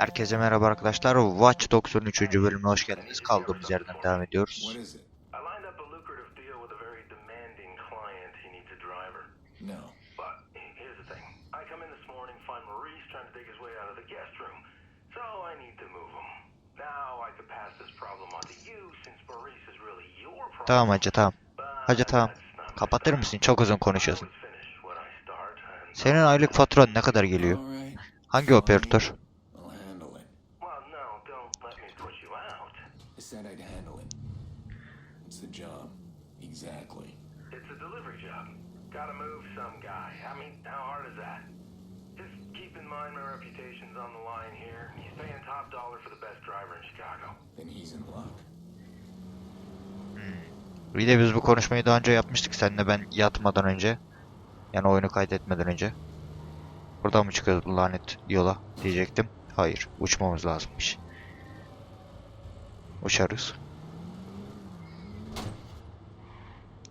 Herkese merhaba arkadaşlar. Watch Dogs'un 3. bölümüne hoş geldiniz. Kaldığımız yerden devam ediyoruz. What is it? I lined up a lucrative deal with a very demanding client. He needs a driver. No. But he- here's the thing. I come in this morning, find Maurice trying to dig his way out of the guest room. So I need to move him. Now I could pass this problem on to you since Maurice is really your problem. Tamam hacı tamam. But Hacı tamam. that's not my Kapatır style. mısın? Çok uzun I konuşuyorsun. always finish what I start and- Senin aylık faturan ne kadar geliyor? Alright. Hangi operatör? I'll handle it. Well, no, don't let me push you out. I said I'd handle it. It's the job. Exactly. It's a delivery job. Gotta move some guy. I mean, how hard is that? Just keep in mind my reputation's on the line here. He's paying top dollar for the best driver in Chicago. Then he's in luck. Bir de biz bu konuşmayı daha önce yapmıştık seninle ben yatmadan önce. Yani oyunu kaydetmeden önce. Buradan mı çıkıyoruz lanet yola diyecektim. Hayır. Uçmamız lazımmış. Uçarız.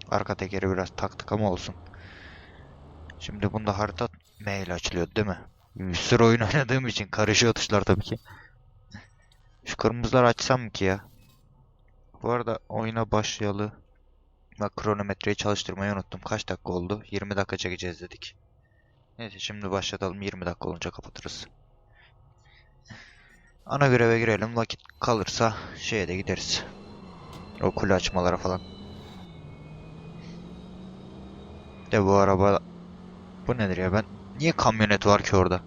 Arka tekeri biraz taktık ama olsun. Şimdi bunda harita M ile açılıyor değil mi? Bir sürü oyun oynadığım için karışıyor tuşlar tabii ki. Şu kırmızıları açsam ki ya? Bu arada oyuna başlayalı. Bak kronometreyi çalıştırmayı unuttum. Kaç dakika oldu? 20 dakika çekeceğiz dedik. Neyse şimdi başlatalım. 20 dakika olunca kapatırız. Ana göreve girelim. Vakit kalırsa şeye de gideriz. O kule açmalara falan. De bu araba... Bu nedir ya ben... Niye kamyonet var ki orada?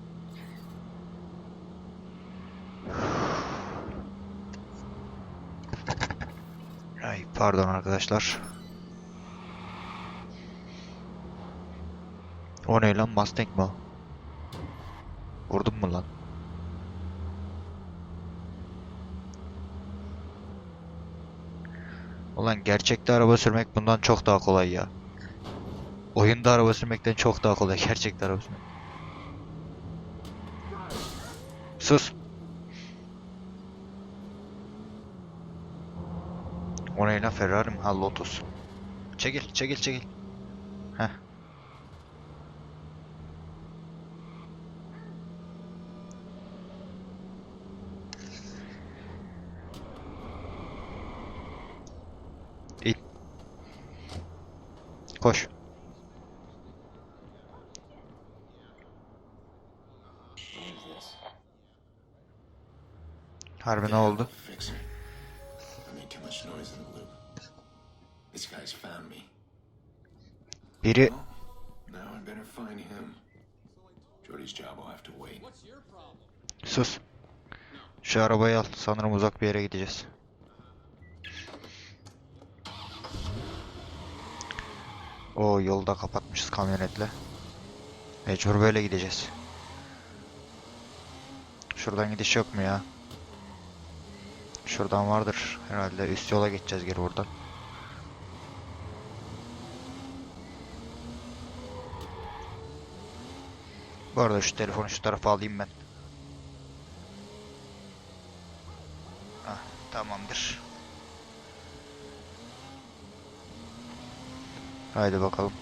Ay pardon arkadaşlar. O ne lan Mustang o? Vurdum mu lan? Ulan gerçekte araba sürmek bundan çok daha kolay ya. Oyunda araba sürmekten çok daha kolay gerçekte araba sürmek. Sus. O ne lan Ferrari mi? Ha Lotus. Çekil, çekil, çekil. Heh. İn. Koş. What is this? Harbi ne oldu? Fix it. I made too much noise in the loop. This guy's found me. Biri Well, now I better find him. Jordy's job will have to wait. sus. Şu arabayı al. Sanırım uzak bir yere gideceğiz. O yolda kapatmışız kamyonetle. Mecbur böyle gideceğiz. Şuradan gidiş yok mu ya? Şuradan vardır herhalde. Üst yola geçeceğiz geri buradan. Bu arada şu telefonu şu tarafa alayım ben. Ah, tamamdır. Haydi bakalım.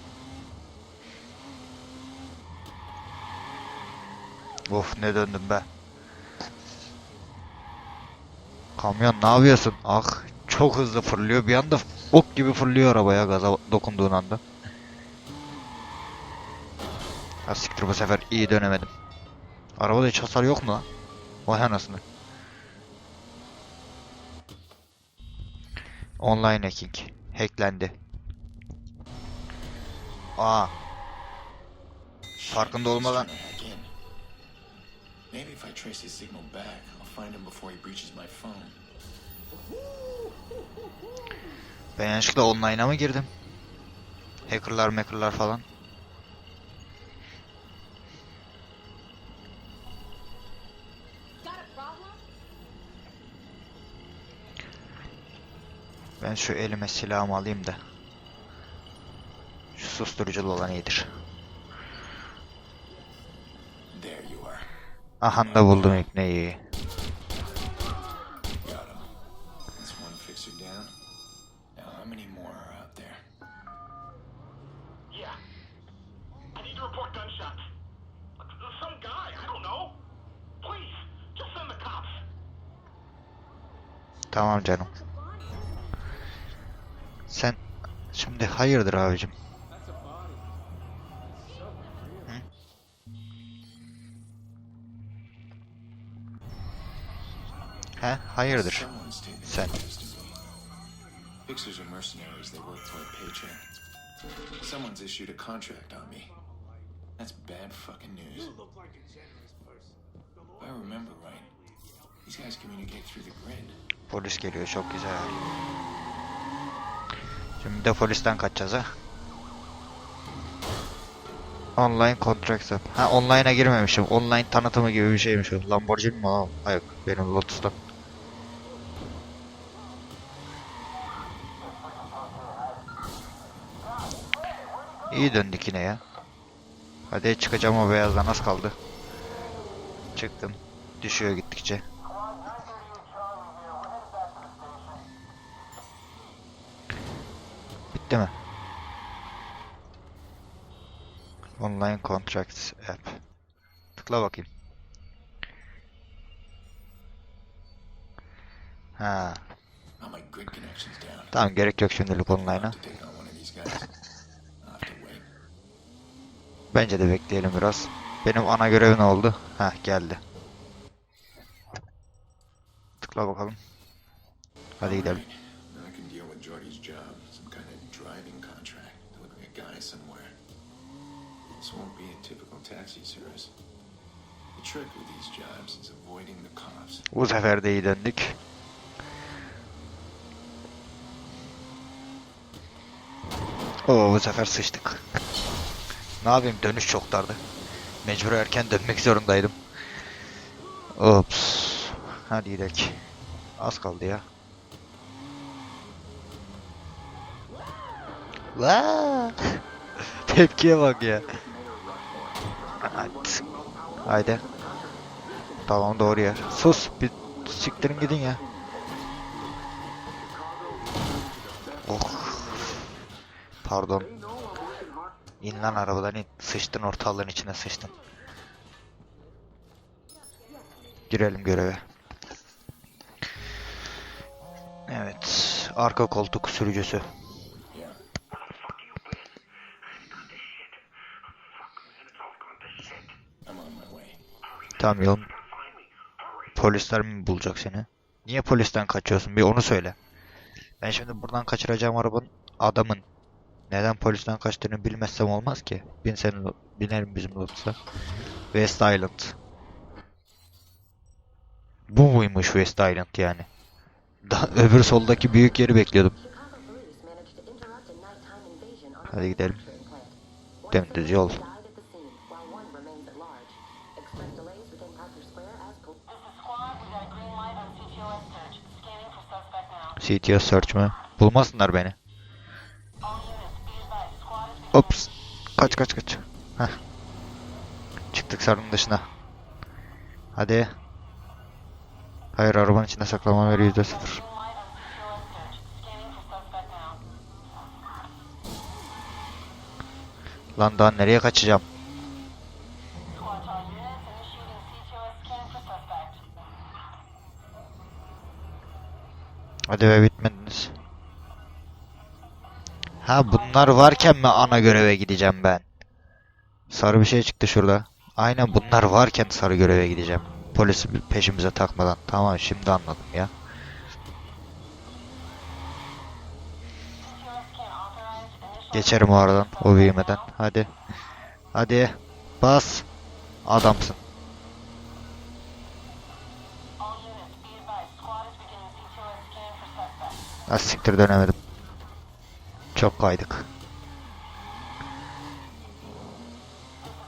Of ne döndüm be. Kamyon ne yapıyorsun? Ah çok hızlı fırlıyor. Bir anda ok gibi fırlıyor arabaya gaza dokunduğun anda. Ha siktir bu sefer iyi dönemedim. Arabada hiç hasar yok mu lan? Vay anasını. Online hacking. Hacklendi. Aa. Farkında olmadan. Maybe if I trace his signal back, I'll find him before he breaches my phone. ben yanlışlıkla online'a mı girdim? Hackerlar hackerlar falan. Ben şu elime silahımı alayım da. Susturuculu olan iyidir. There you are. Aha da buldum ipneyi. Got him. That's one fixer down. He, hayırdır? Sen. Fixers are mercenaries. They work for a paycheck. Someone's issued a contract on me. That's bad fucking news. If I remember right, these guys communicate through the grid. Polis geliyor çok güzel. Şimdi de polisten kaçacağız ha. Online contracts yap. Ha online'a girmemişim. Online tanıtımı gibi bir şeymiş o. Lamborghini mi o? Hayır benim Lotus'tan. İyi döndük yine ya. Hadi çıkacağım o beyazdan az kaldı. Çıktım. Düşüyor gittikçe. Bitti mi? Online Contracts App. Tıkla bakayım. Ha, tamam gerek yok şimdilik online'a. have to take on one of these guys. I'll have to wait. Bence de bekleyelim biraz. Benim ana görev ne oldu? Ha geldi. Tıkla bakalım. Hadi gidelim. Bu sefer de iyi döndük. Oo bu sefer sıçtık. Ne yapayım dönüş çok dardı. Mecbur erken dönmek zorundaydım. Ops. Hadi gidelim. Az kaldı ya. La. Tepkiye bak ya. Hadi. Haydi. Tamam doğru yer. Sus bir siktirin gidin ya. Oh. Pardon. İn lan arabadan in. Sıçtın ortalığın içine sıçtın. Girelim göreve. Evet. Arka koltuk sürücüsü. Tamam. Hurry. Polisler mi bulacak seni? Niye polisten kaçıyorsun? Bir onu söyle. Ben şimdi buradan kaçıracağım arabanın adamın neden polisten kaçtığını bilmezsem olmaz ki. Bin senin binerim bizim Lotus'a. West Island. Bu muymuş West Island yani? Daha öbür soldaki büyük yeri bekliyordum. Hadi gidelim. Dümdüz yol. CTO search mı? Bulmasınlar beni. Ops. Kaç kaç kaç. Heh. Çıktık sarının dışına. Hadi. Hayır arabanın içinde saklama veri yüzde sıfır. Lan daha nereye kaçacağım? Squad to all Ha bunlar varken mi ana göreve gideceğim ben? Sarı bir şey çıktı şurada. Aynen bunlar varken sarı göreve gideceğim. Polisi peşimize takmadan. Tamam şimdi anladım ya. Geçerim o aradan. O büyümeden. Hadi. Hadi. Bas. Adamsın. Ha siktir dönemedim. Çok kaydık. This is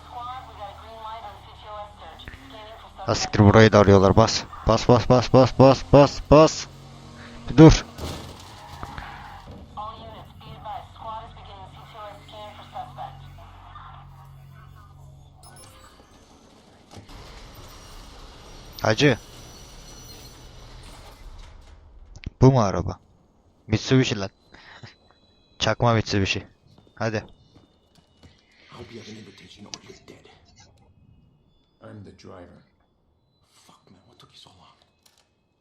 squad. We got a green light on CTOS search. Scanning for Ha suspect. siktir burayı da arıyorlar. Bas. Bas bas bas bas bas bas bas. Bir dur. Hacı. Bu mu araba? Mitsubishi lan. Çakma Mitsubishi. Hadi. I hope you have an invitation or you're dead. I'm the driver. Fuck, man, what took you so long?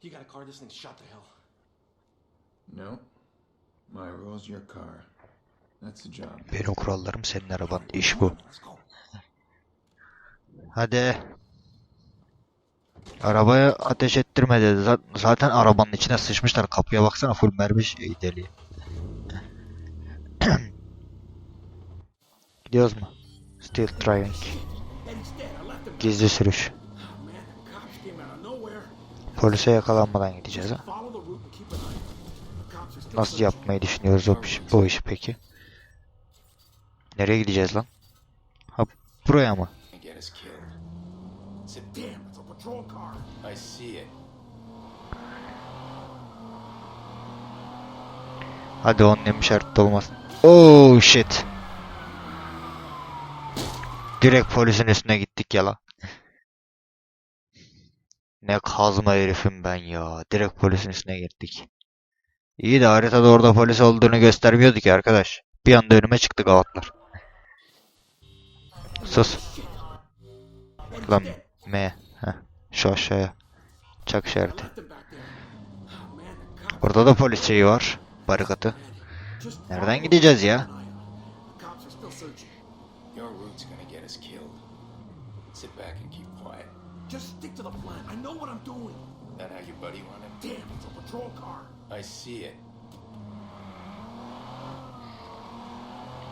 You got a car, this thing's shot to hell. No. My rules, your car. That's the job. Benim kurallarım senin araban. İş bu. Hadi. Arabaya ateş ettirme dedi. Za- Zaten arabanın içine sıçmışlar. Kapıya baksana full mermi şey deli. Gidiyoruz mu? Still driving. Gizli sürüş. Polise yakalanmadan gideceğiz ha. Nasıl yapmayı düşünüyoruz o iş, bu işi peki? Nereye gideceğiz lan? Ha buraya mı? Hadi onun şart olmasın. Oh shit. Direkt polisin üstüne gittik ya la. Ne kazma herifim ben ya. Direkt polisin üstüne gittik. İyi de haritada orada polis olduğunu göstermiyordu ki arkadaş. Bir anda önüme çıktı gavatlar. Sus. Lan M. Heh. Şu aşağıya. Çak işareti. Orada da polis şeyi var. Barikatı. Nereden gideceğiz ya? Your route's gonna get us killed. Sit back and keep quiet. Just stick to the plan. I know what I'm doing. That how your buddy wanted? Damn, it's a patrol car. I see it.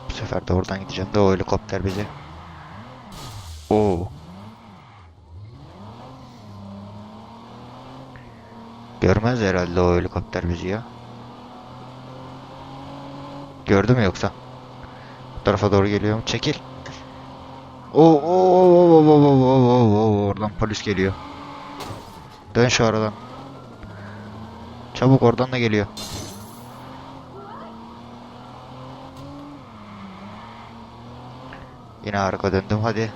Bu sefer de oradan gideceğim de o helikopter bizi. Oo. Görmez herhalde o helikopter bizi ya. Gördü mü yoksa? Bu tarafa doğru geliyor. Çekil. Oo, oo, oo, oo, oo, oo, oo, oradan polis geliyor. Dön şu aradan. Çabuk oradan da geliyor. Yine arka döndüm hadi.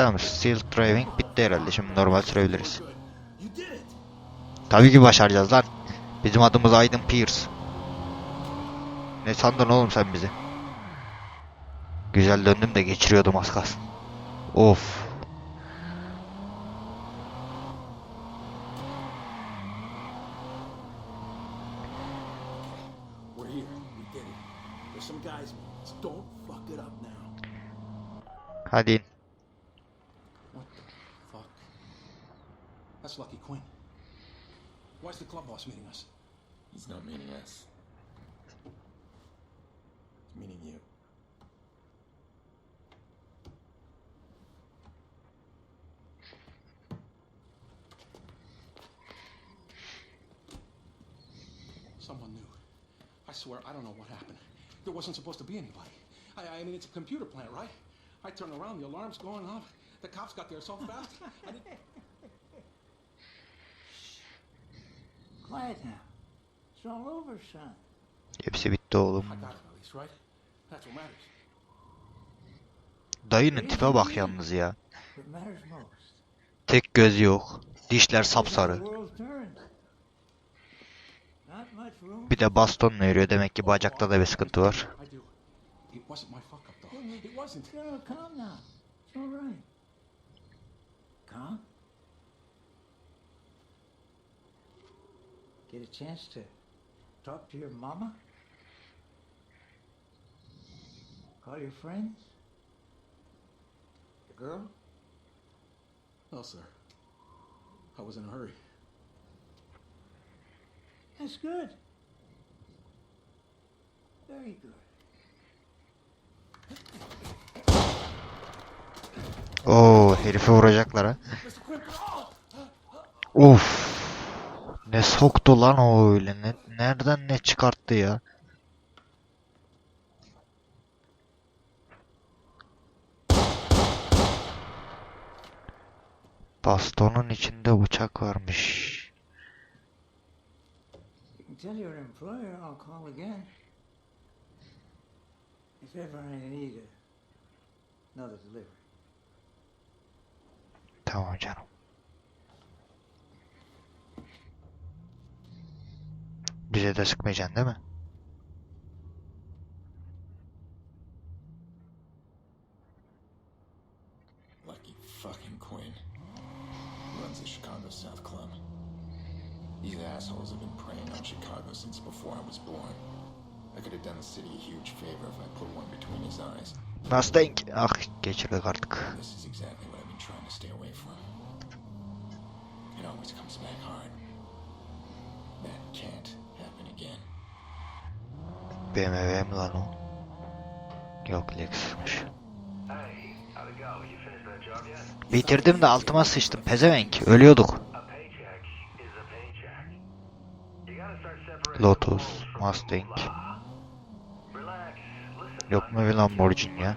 Tamam, still driving bitti herhalde. Şimdi normal sürebiliriz. Tabii ki başaracağız lan. Bizim adımız Aydın Pierce. Ne sandın oğlum sen bizi? Güzel döndüm de geçiriyordum az kalsın. Of. We're here. That's Lucky Quinn. Why's the club boss meeting us? He's not meeting us. He's meaning you. Someone knew. I swear, I don't know what happened. There wasn't supposed to be anybody. I, I mean, it's a computer plant, right? I turn around, the alarm's going off. The cops got there so fast. Hepsi bitti oğlum. Dayının tipe bak yalnız ya. Tek göz yok. Dişler sapsarı. Bir de bastonla yürüyor. Demek ki bacakta da bir sıkıntı var. Get a chance to talk to your mama? Call your friends? The girl? No, sir. I was in a hurry. That's good. Very good. Oo herifi vuracaklar ha. Of. Oh! Ne soktu lan o öyle. Ne, nereden ne çıkarttı ya? Bastonun içinde bıçak varmış. You can tell your employer I'll call again. If ever I need a, another delivery. Tamam canım. Bize de sıkmayacaksın değil mi? Lucky fucking Quinn. Runs the Chicago South Club. These assholes have been preying on Chicago since before I was born. I could have done the city a huge favor if I put one between his eyes. Mustang. Ah geçirdik artık. This is exactly what I've been trying to stay away from. It always comes back hard. That can't again. BMW mi lan o? Yok Lexus'muş. Bitirdim de altıma sıçtım pezevenk. Ölüyorduk. Lotus, Mustang. Yok mu bir Lamborghini ya?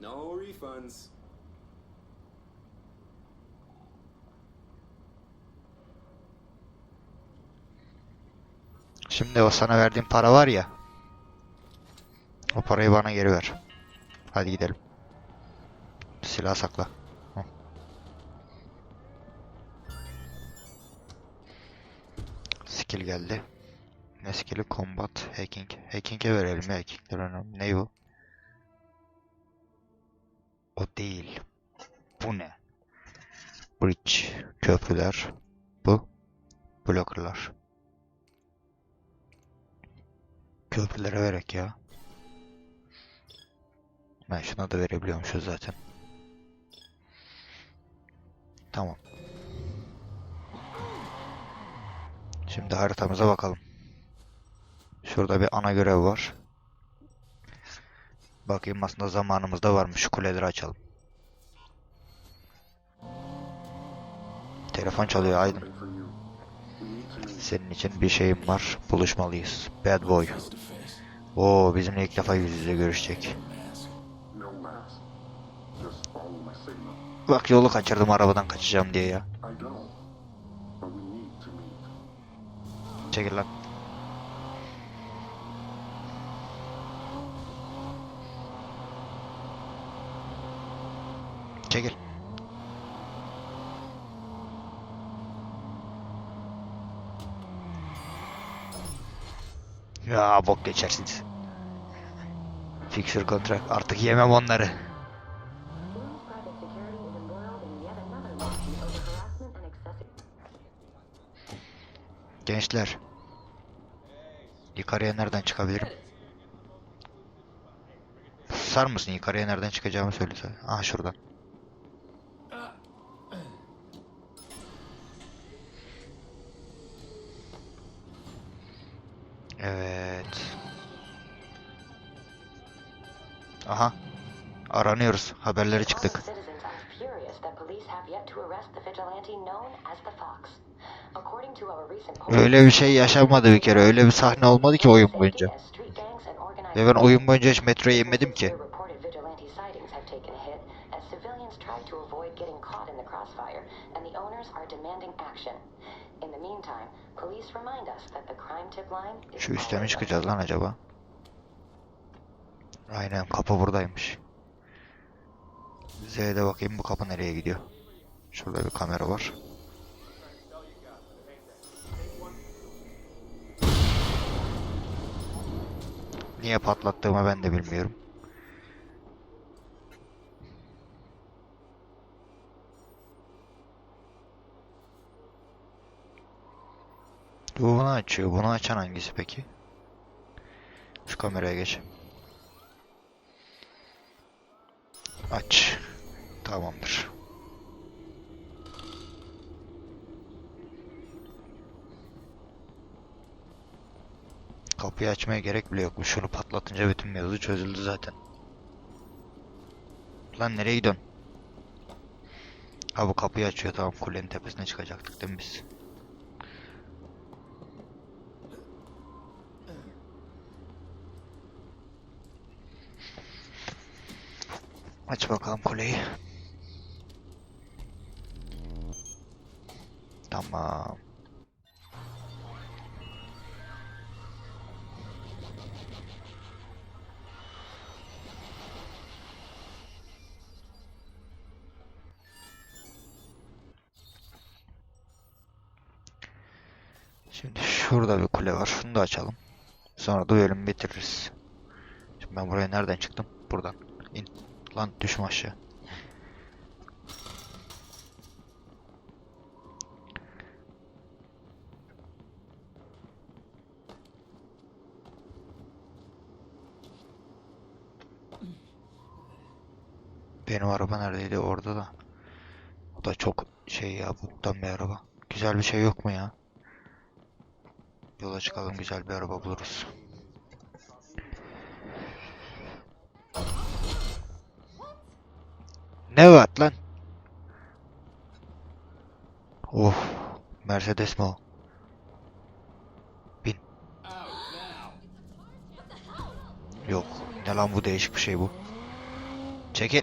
No refunds. Şimdi o sana verdiğim para var ya. O parayı bana geri ver. Hadi gidelim. Silah sakla. Hı. Skill geldi. Ne skill'i? Combat, hacking. Hacking'e verelim. Hacking'ler önemli. Ne bu? O değil. Bu ne? Bridge. Köprüler. Bu. Blockerlar. Köprülere verek ya. Ben şuna da verebiliyormuşuz zaten. Tamam. Şimdi haritamıza bakalım. Şurada bir ana görev var. Bakayım aslında zamanımız da varmış. Şu kuleleri açalım. Telefon çalıyor Aydın. Senin için bir şeyim var. Buluşmalıyız. Bad boy. Oo bizimle ilk defa yüz yüze görüşecek. Bak yolu kaçırdım arabadan kaçacağım diye ya. Çekil lan. Çekil. Ya bok geçersiniz. Fixer contract. Artık yemem onları. Gençler. Yukarıya nereden çıkabilirim? Sar mısın yukarıya nereden çıkacağımı söylese. Aha şuradan. Evet. Aha. Aranıyoruz. Haberleri çıktık. Citizens are furious that police have yet to arrest the vigilante known as the Fox. According to our recent poll, Öyle bir şey yaşanmadı bir kere. Öyle bir sahne olmadı ki oyun boyunca. Ve ben oyun boyunca hiç metroya inmedim ki. Crossfire, and the owners are demanding action. In the meantime, police remind us that the crime tip line is Şu üste mi çıkacağız lan acaba? Aynen kapı buradaymış. Z'de bakayım bu kapı nereye gidiyor. Şurada bir kamera var. Niye patlattığımı ben de bilmiyorum. Bu bunu açıyor. Bunu açan hangisi peki? Şu kameraya geç. Aç. Tamamdır. Kapıyı açmaya gerek bile yokmuş. Şunu patlatınca bütün mevzu çözüldü zaten. Lan nereye gidiyorsun? Ha bu kapıyı açıyor tamam kulenin tepesine çıkacaktık değil mi biz? Aç bakalım kuleyi. Tamam. Şimdi şurada bir kule var. Şunu da açalım. Sonra da bölümü bitiririz. Şimdi ben buraya nereden çıktım? Buradan. İn. Lan düşme aşağı. Benim araba neredeydi? Orada da. O da çok şey ya boktan bir araba. Güzel bir şey yok mu ya? Yola çıkalım güzel bir araba buluruz. Ne var lan? Of. Mercedes mi o? Bin. Yok. Ne lan bu değişik bir şey bu. Çekil.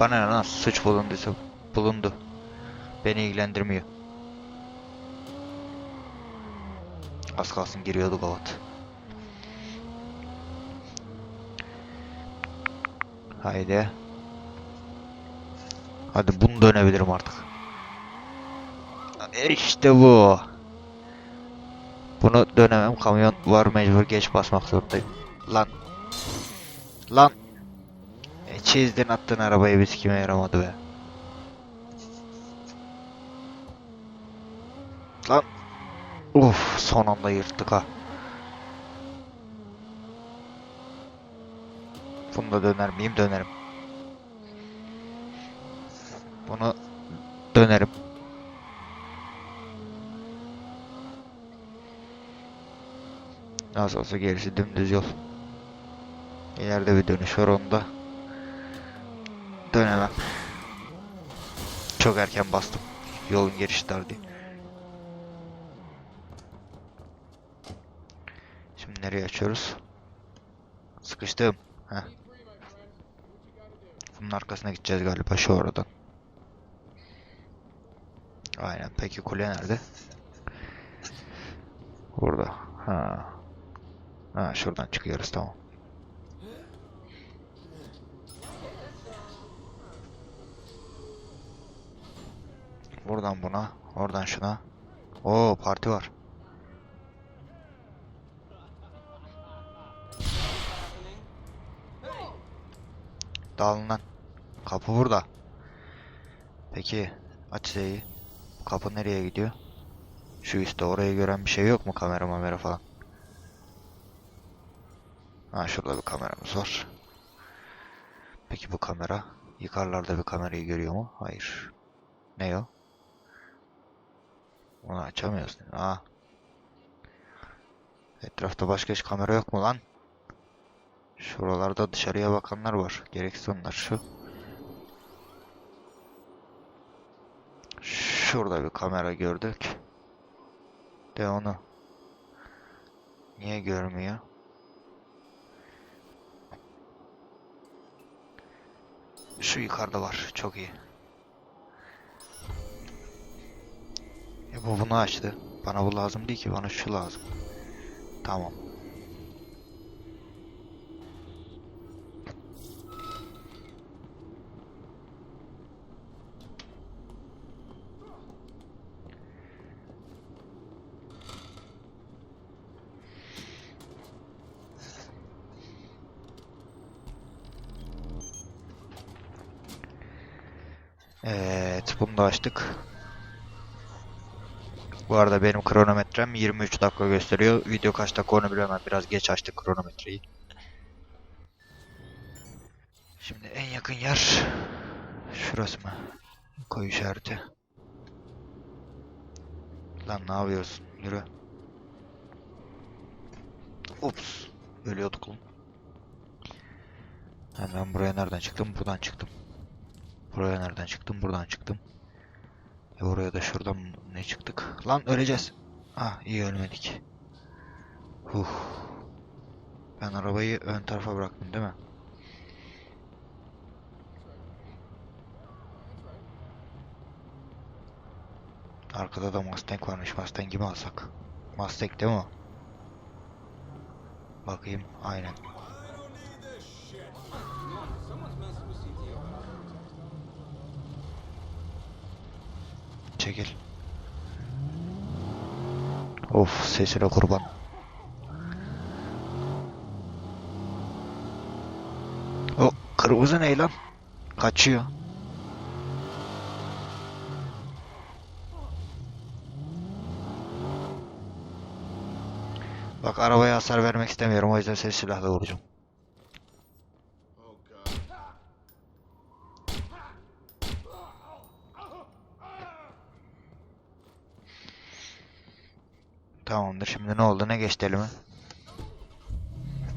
Bana ne lan suç bulunduysa bulundu. Beni ilgilendirmiyor. Az kalsın giriyordu gavat. Haydi. Hadi bunu dönebilirim artık. İşte bu. Bunu dönemem. Kamyon var mecbur geç basmak zorundayım. Lan. Lan. E, çizdin attın arabayı biz kime yaramadı be. Lan. Uf son anda yırttık ha. Bunu da döner miyim? Dönerim. Bunu dönerim. Nasıl olsa gerisi dümdüz yol. İleride bir dönüş var onda. Dönemem. Çok erken bastım. Yolun girişi dar. Şimdi nereye açıyoruz? Sıkıştım. Heh. Bunun arkasına gideceğiz galiba şu oradan. Aynen. Peki kule nerede? Burada. Ha. Ha şuradan çıkıyoruz tamam. Buradan buna, oradan şuna. Oo parti var. Dağılın. Kapı burada. Peki aç Z'yi. Kapı nereye gidiyor? Şu üstte orayı gören bir şey yok mu kamera mamera falan? Ha şurada bir kameramız var. Peki bu kamera? Yukarılarda bir kamerayı görüyor mu? Hayır. Ne o? Onu açamıyoruz. Aa. Etrafta başka hiç kamera yok mu lan? Şuralarda dışarıya bakanlar var. Gereksiz onlar şu. Şurada bir kamera gördük. De onu. Niye görmüyor? Şu yukarıda var. Çok iyi. E bu bunu açtı. Bana bu lazım değil ki. Bana şu lazım. Tamam. Evet, bunu da açtık. Bu arada benim kronometrem 23 dakika gösteriyor. Video kaç dakika onu bilemem. Biraz geç açtık kronometreyi. Şimdi en yakın yer şurası mı? Koy işareti. Lan ne yapıyorsun? Yürü. Ups. Ölüyorduk lan. Hemen buraya nereden çıktım? Buradan çıktım. Buraya nereden çıktım? Buradan çıktım. E oraya da şuradan ne çıktık? Lan öleceğiz. Ah iyi ölmedik. Huh. Ben arabayı ön tarafa bıraktım değil mi? Arkada da Mustang varmış. Mustang'i mi alsak? Mustang değil mi o? Bakayım. Aynen. Çekil. Of sesine kurban. O kırmızı ne lan? Kaçıyor. Bak arabaya hasar vermek istemiyorum o yüzden ses silahla vuracağım. Tamamdır şimdi ne oldu ne geçti elime?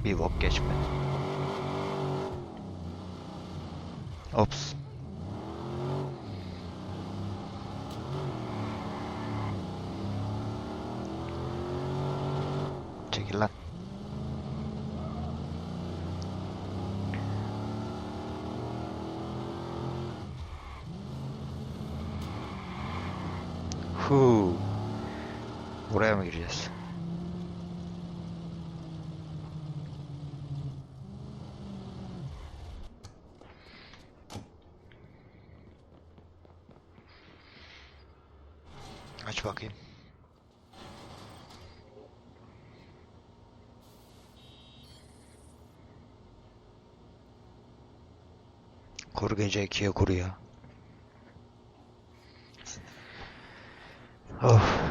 Bir bok geçmedi. Ops. Çekil lan. Huu. Buraya mı gireceğiz? Aç bakayım. Kur gece ikiye kuruyor. Of.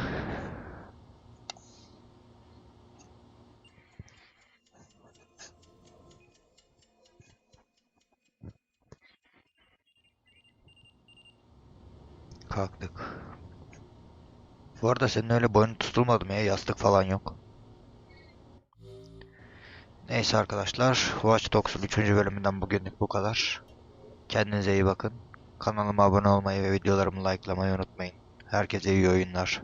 Bu arada senin öyle boynun tutulmadı mı ya? Yastık falan yok. Neyse arkadaşlar. Watch Dogs'un 3. bölümünden bugünlük bu kadar. Kendinize iyi bakın. Kanalıma abone olmayı ve videolarımı likelamayı unutmayın. Herkese iyi oyunlar.